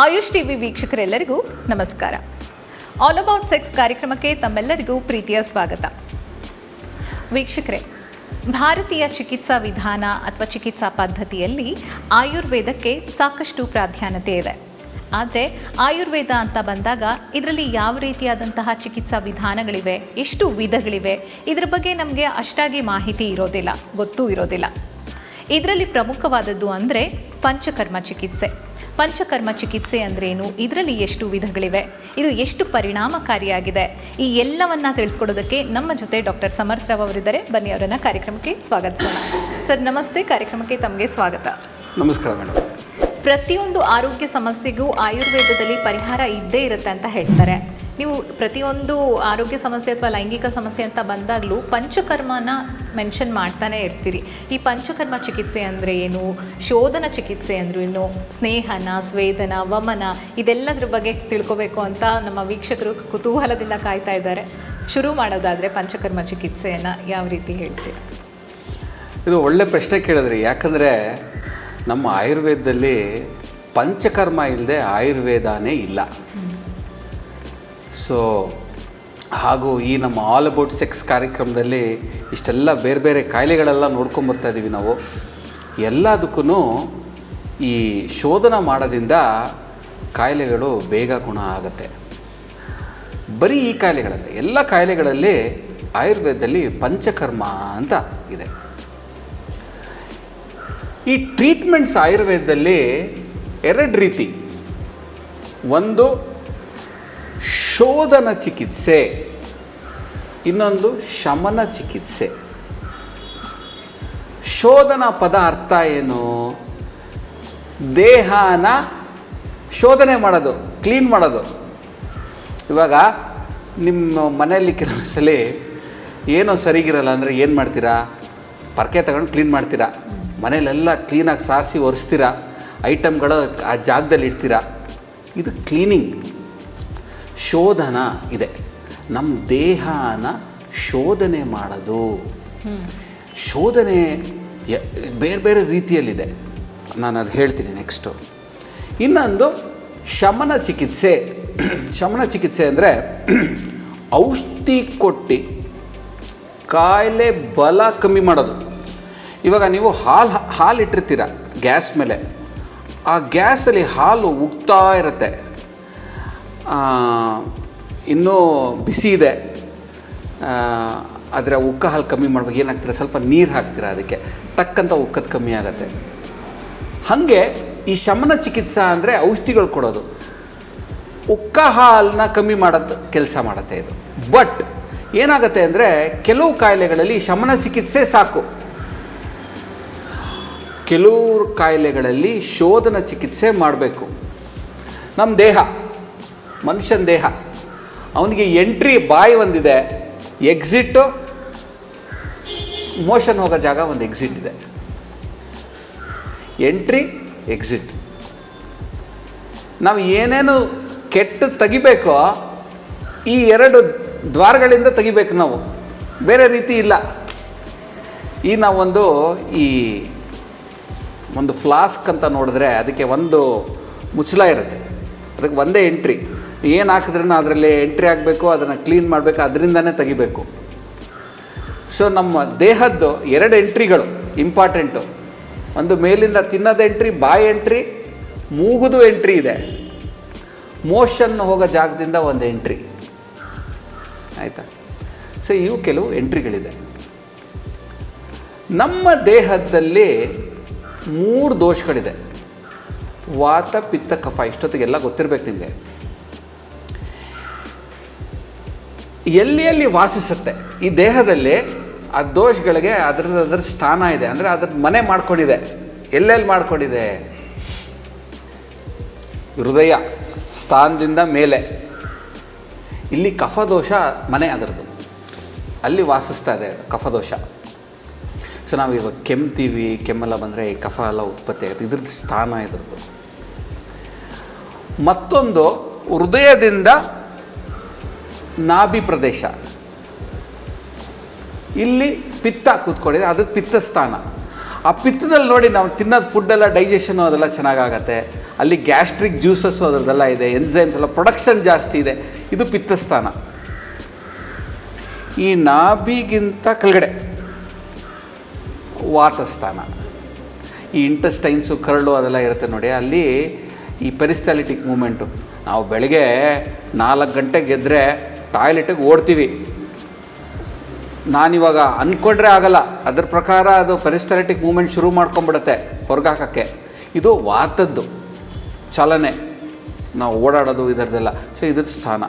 AYUSH TV ವೀಕ್ಷಕರೆಲ್ಲರಿಗೂ ನಮಸ್ಕಾರ. All about sex ಕಾರ್ಯಕ್ರಮಕ್ಕೆ ತಮ್ಮೆಲ್ಲರಿಗೂ ಪ್ರೀತಿಯ ಸ್ವಾಗತ. ವೀಕ್ಷಕರೇ, ಭಾರತೀಯ ಚಿಕಿತ್ಸಾ ವಿಧಾನ ಅಥವಾ ಚಿಕಿತ್ಸಾ ಪದ್ಧತಿಯಲ್ಲಿ ಆಯುರ್ವೇದಕ್ಕೆ ಸಾಕಷ್ಟು ಪ್ರಾಧಾನ್ಯತೆ ಇದೆ. ಆದರೆ ಆಯುರ್ವೇದ ಅಂತ ಬಂದಾಗ ಇದರಲ್ಲಿ ಯಾವ ರೀತಿಯಾದಂತಹ ಚಿಕಿತ್ಸಾ ವಿಧಾನಗಳಿವೆ, ಎಷ್ಟು ವಿಧಗಳಿವೆ, ಇದರ ಬಗ್ಗೆ ನಮಗೆ ಅಷ್ಟಾಗಿ ಮಾಹಿತಿ ಇರೋದಿಲ್ಲ, ಗೊತ್ತೂ ಇರೋದಿಲ್ಲ. ಇದರಲ್ಲಿ ಪ್ರಮುಖವಾದದ್ದು ಅಂದರೆ ಪಂಚಕರ್ಮ ಚಿಕಿತ್ಸೆ. ಪಂಚಕರ್ಮ ಚಿಕಿತ್ಸೆ ಅಂದ್ರೇನು? ಇದರಲ್ಲಿ ಎಷ್ಟು ವಿಧಗಳಿವೆ? ಇದು ಎಷ್ಟು ಪರಿಣಾಮಕಾರಿಯಾಗಿದೆ? ಈ ಎಲ್ಲವನ್ನ ತಿಳಿಸ್ಕೊಡೋದಕ್ಕೆ ನಮ್ಮ ಜೊತೆ ಡಾಕ್ಟರ್ ಸಮರ್ಥ ರಾವ್ ಅವರಿದ್ದಾರೆ. ಬನ್ನಿ ಅವರನ್ನ ಕಾರ್ಯಕ್ರಮಕ್ಕೆ ಸ್ವಾಗತಿಸೋಣ. ಸರ್ ನಮಸ್ತೆ. ಕಾರ್ಯಕ್ರಮಕ್ಕೆ ತಮಗೆ ಸ್ವಾಗತ. ನಮಸ್ಕಾರ ಮೇಡಮ್. ಪ್ರತಿಯೊಂದು ಆರೋಗ್ಯ ಸಮಸ್ಯೆಗೂ ಆಯುರ್ವೇದದಲ್ಲಿ ಪರಿಹಾರ ಇದ್ದೇ ಇರುತ್ತೆ ಅಂತ ಹೇಳ್ತಾರೆ. ನೀವು ಪ್ರತಿಯೊಂದು ಆರೋಗ್ಯ ಸಮಸ್ಯೆ ಅಥವಾ ಲೈಂಗಿಕ ಸಮಸ್ಯೆ ಅಂತ ಬಂದಾಗಲೂ ಪಂಚಕರ್ಮನ ಮೆನ್ಷನ್ ಮಾಡ್ತಾನೆ ಇರ್ತೀರಿ. ಈ ಪಂಚಕರ್ಮ ಚಿಕಿತ್ಸೆ ಅಂದರೆ ಏನು? ಶೋಧನ ಚಿಕಿತ್ಸೆ ಅಂದರೆ ಏನು ಸ್ನೇಹನ, ಸ್ವೇದನ, ವಮನ, ಇದೆಲ್ಲದ್ರ ಬಗ್ಗೆ ತಿಳ್ಕೊಬೇಕು ಅಂತ ನಮ್ಮ ವೀಕ್ಷಕರು ಕುತೂಹಲದಿಂದ ಕಾಯ್ತಾ ಇದ್ದಾರೆ. ಶುರು ಮಾಡೋದಾದರೆ ಪಂಚಕರ್ಮ ಚಿಕಿತ್ಸೆಯನ್ನು ಯಾವ ರೀತಿ ಹೇಳ್ತೀರಾ? ಇದು ಒಳ್ಳೆ ಪ್ರಶ್ನೆ ಕೇಳಿದ್ರಿ. ಯಾಕಂದರೆ ನಮ್ಮ ಆಯುರ್ವೇದದಲ್ಲಿ ಪಂಚಕರ್ಮ ಇಲ್ಲದೆ ಆಯುರ್ವೇದನೇ ಇಲ್ಲ. ಸೊ ಹಾಗೂ ಈ ನಮ್ಮ ಆಲ್ ಅಬೌಟ್ ಸೆಕ್ಸ್ ಕಾರ್ಯಕ್ರಮದಲ್ಲಿ ಇಷ್ಟೆಲ್ಲ ಬೇರೆ ಬೇರೆ ಕಾಯಿಲೆಗಳೆಲ್ಲ ನೋಡ್ಕೊಂಬರ್ತಾ ಇದ್ದೀವಿ ನಾವು. ಎಲ್ಲದಕ್ಕೂ ಈ ಶೋಧನ ಮಾಡೋದ್ರಿಂದ ಕಾಯಿಲೆಗಳು ಬೇಗ ಗುಣ ಆಗುತ್ತೆ. ಬರೀ ಈ ಕಾಯಿಲೆಗಳಲ್ಲ, ಎಲ್ಲ ಕಾಯಿಲೆಗಳಲ್ಲಿ ಆಯುರ್ವೇದದಲ್ಲಿ ಪಂಚಕರ್ಮ ಅಂತ ಇದೆ. ಈ ಟ್ರೀಟ್ಮೆಂಟ್ಸ್ ಆಯುರ್ವೇದದಲ್ಲಿ ಎರಡು ರೀತಿ. ಒಂದು ಶೋಧನ ಚಿಕಿತ್ಸೆ. ಇನ್ನೊಂದು ಶಮನ ಚಿಕಿತ್ಸೆ. ಶೋಧನ ಪದ ಅರ್ಥ ಏನು? ದೇಹನ ಶೋಧನೆ ಮಾಡೋದು, ಕ್ಲೀನ್ ಮಾಡೋದು. ಇವಾಗ ನಿಮ್ಮ ಮನೆಯಲ್ಲಿ ಕೆಲವು ಸಲ ಏನೋ ಸರಿಗಿರಲ್ಲ ಅಂದರೆ ಏನು ಮಾಡ್ತೀರಾ? ಪರ್ಕೆ ತಗೊಂಡು ಕ್ಲೀನ್ ಮಾಡ್ತೀರಾ? ಮನೇಲೆಲ್ಲ ಕ್ಲೀನಾಗಿ ಸಾರಿಸಿ ಒರೆಸ್ತೀರಾ? ಐಟಮ್ಗಳು ಆ ಜಾಗದಲ್ಲಿ ಇಡ್ತೀರಾ? ಇದು ಕ್ಲೀನಿಂಗ್. ಶೋಧನ ಇದೆ. ನಮ್ಮ ದೇಹನ ಶೋಧನೆ ಮಾಡೋದು. ಶೋಧನೆ ಬೇರೆ ಬೇರೆ ರೀತಿಯಲ್ಲಿದೆ. ನಾನು ಅದು ಹೇಳ್ತೀನಿ ನೆಕ್ಸ್ಟು ಇನ್ನೊಂದು ಶಮನ ಚಿಕಿತ್ಸೆ. ಶಮನ ಚಿಕಿತ್ಸೆ ಅಂದರೆ ಔಷಧಿ ಕೊಟ್ಟು ಕಾಯಿಲೆ ಬಲ ಕಮ್ಮಿ ಮಾಡೋದು. ಇವಾಗ ನೀವು ಹಾಲು ಹಾಲು ಇಟ್ಟಿರ್ತೀರ ಗ್ಯಾಸ್ ಮೇಲೆ. ಆ ಗ್ಯಾಸಲ್ಲಿ ಹಾಲು ಉಗ್ತಾ ಇರುತ್ತೆ. ಇನ್ನೂ ಬಿಸಿ ಇದೆ. ಆದರೆ ಉಕ್ಕ ಹಾಲು ಕಮ್ಮಿ ಮಾಡ್ಬೇಕು ಏನಾಗ್ತೀರ ಸ್ವಲ್ಪ ನೀರು ಹಾಕ್ತೀರಾ ಅದಕ್ಕೆ. ತಕ್ಕಂಥ ಉಕ್ಕದ ಕಮ್ಮಿ ಆಗುತ್ತೆ. ಹಾಗೆ ಈ ಶಮನ ಚಿಕಿತ್ಸಾ ಅಂದರೆ ಔಷಧಿಗಳು ಕೊಡೋದು. ಉಕ್ಕ ಹಾಲನ್ನ ಕಮ್ಮಿ ಮಾಡೋದು ಕೆಲಸ ಮಾಡುತ್ತೆ ಇದು. ಬಟ್ ಏನಾಗುತ್ತೆ ಅಂದರೆ ಕೆಲವು ಕಾಯಿಲೆಗಳಲ್ಲಿ ಶಮನ ಚಿಕಿತ್ಸೆ ಸಾಕು. ಕೆಲವು ಕಾಯಿಲೆಗಳಲ್ಲಿ ಶೋಧನ ಚಿಕಿತ್ಸೆ ಮಾಡಬೇಕು. ನಮ್ಮ ದೇಹ. ಮನುಷ್ಯನ ದೇಹ. ಅವನಿಗೆ ಎಂಟ್ರಿ ಬಾಯಿ ಒಂದಿದೆ ಎಕ್ಸಿಟ್ಟು ಮೋಷನ್ ಹೋಗೋ ಜಾಗ ಒಂದು ಎಕ್ಸಿಟ್ ಇದೆ. ಎಂಟ್ರಿ ಎಕ್ಸಿಟ್ ನಾವು ಏನೇನು ಕೆಟ್ಟು ತೆಗಿಬೇಕೋ, ಈ ಎರಡು ದ್ವಾರಗಳಿಂದ ತೆಗಿಬೇಕು ನಾವು. ಬೇರೆ ರೀತಿ ಇಲ್ಲ. ಈ ನಾವೊಂದು ಈ ಒಂದು ಫ್ಲಾಸ್ಕ್ ಅಂತ ನೋಡಿದ್ರೆ ಅದಕ್ಕೆ ಒಂದು ಮುಚ್ಚಲ ಇರುತ್ತೆ. ಅದಕ್ಕೆ ಒಂದೇ ಎಂಟ್ರಿ ಏನು ಹಾಕಿದ್ರೂ ಅದರಲ್ಲಿ ಎಂಟ್ರಿ ಆಗಬೇಕು, ಅದನ್ನು ಕ್ಲೀನ್ ಮಾಡಬೇಕು, ಅದರಿಂದನೇ ತೆಗಿಬೇಕು. ಸೊ ನಮ್ಮ ದೇಹದ್ದು ಎರಡು ಎಂಟ್ರಿಗಳು ಇಂಪಾರ್ಟೆಂಟು ಒಂದು ಮೇಲಿಂದ ತಿನ್ನೋದು ಎಂಟ್ರಿ ಬಾಯಿ ಎಂಟ್ರಿ ಮೂಗುದು ಎಂಟ್ರಿ ಇದೆ. ಮೋಷನ್ ಹೋಗೋ ಜಾಗದಿಂದ ಒಂದು ಎಂಟ್ರಿ ಆಯಿತಾ? ಸೊ ಇವು ಕೆಲವು ಎಂಟ್ರಿಗಳಿದೆ ನಮ್ಮ ದೇಹದಲ್ಲಿ ಮೂರು ದೋಷಗಳಿದೆ. ವಾತ, ಪಿತ್ತ, ಕಫ, ಇಷ್ಟೊತ್ತಿಗೆಲ್ಲ ಗೊತ್ತಿರಬೇಕು ನಿಮಗೆ. ಎಲ್ಲಿ ಎಲ್ಲಿ ವಾಸಿಸುತ್ತೆ? ಈ ದೇಹದಲ್ಲಿ ಆ ದೋಷಗಳಿಗೆ ಅದರದ್ದು ಅದ್ರ ಸ್ಥಾನ ಇದೆ. ಅಂದರೆ ಅದ್ರ ಮನೆ ಮಾಡ್ಕೊಂಡಿದೆ. ಎಲ್ಲೆಲ್ಲಿ ಮಾಡ್ಕೊಂಡಿದೆ? ಹೃದಯ, ಸ್ಥಾನದಿಂದ ಮೇಲೆ. ಇಲ್ಲಿ ಕಫದೋಷ ಮನೆ ಅದರದ್ದು. ಅಲ್ಲಿ ವಾಸಿಸ್ತಾ ಇದೆ ಕಫದೋಷ. ಸೊ ನಾವು ಇವಾಗ ಕೆಮ್ತೀವಿ, ಕೆಮ್ಮೆಲ್ಲ ಬಂದರೆ ಈ ಕಫ ಎಲ್ಲ ಉತ್ಪತ್ತಿ ಆಗುತ್ತೆ. ಇದ್ರದ್ದು ಸ್ಥಾನ ಇದ್ರದ್ದು. ಮತ್ತೊಂದು, ಹೃದಯದಿಂದ ನಾಭಿ ಪ್ರದೇಶ. ಇಲ್ಲಿ ಪಿತ್ತ ಕೂತ್ಕೊಂಡಿದೆ ಅದು ಪಿತ್ತ ಸ್ಥಾನ ಆ ಪಿತ್ತದಲ್ಲಿ ನೋಡಿ ನಾವು ತಿನ್ನೋದು ಫುಡ್ಡೆಲ್ಲ ಡೈಜೆಷನು ಅದೆಲ್ಲ ಚೆನ್ನಾಗಾಗತ್ತೆ. ಅಲ್ಲಿ ಗ್ಯಾಸ್ಟ್ರಿಕ್ ಜ್ಯೂಸಸ್ಸು ಅದರದೆಲ್ಲ ಇದೆ ಎನ್ಸೈಮ್ಸ್ ಎಲ್ಲ ಪ್ರೊಡಕ್ಷನ್ ಜಾಸ್ತಿ ಇದೆ. ಇದು ಪಿತ್ತಸ್ಥಾನ. ಈ ನಾಭಿಗಿಂತ ಕೆಳಗಡೆ ವಾತಸ್ಥಾನ. ಈ ಇಂಟೆಸ್ಟೈನ್ಸು ಕರಳು ಅದೆಲ್ಲ ಇರುತ್ತೆ ನೋಡಿ, ಅಲ್ಲಿ ಈ ಪೆರಿಸ್ಟಾಲಿಟಿಕ್ ಮೂಮೆಂಟು ನಾವು ಬೆಳಗ್ಗೆ ನಾಲ್ಕು ಗಂಟೆಗೆ ಎದ್ದರೆ ಟಾಯ್ಲೆಟಿಗೆ ಓಡ್ತೀವಿ. ನಾನಿವಾಗ ಅಂದ್ಕೊಂಡ್ರೆ ಆಗಲ್ಲ. ಅದ್ರ ಪ್ರಕಾರ ಅದು ಪೆರಿಸ್ಟಾಲಿಟಿಕ್ ಮೂಮೆಂಟ್ ಶುರು ಮಾಡ್ಕೊಂಬಿಡುತ್ತೆ ಹೊರಗಾಕಕ್ಕೆ. ಇದು ವಾತದ್ದು ಚಲನೆ. ನಾವು ಓಡಾಡೋದು ಇದರದೆಲ್ಲ ಸೊ ಇದ್ರ ಸ್ಥಾನ.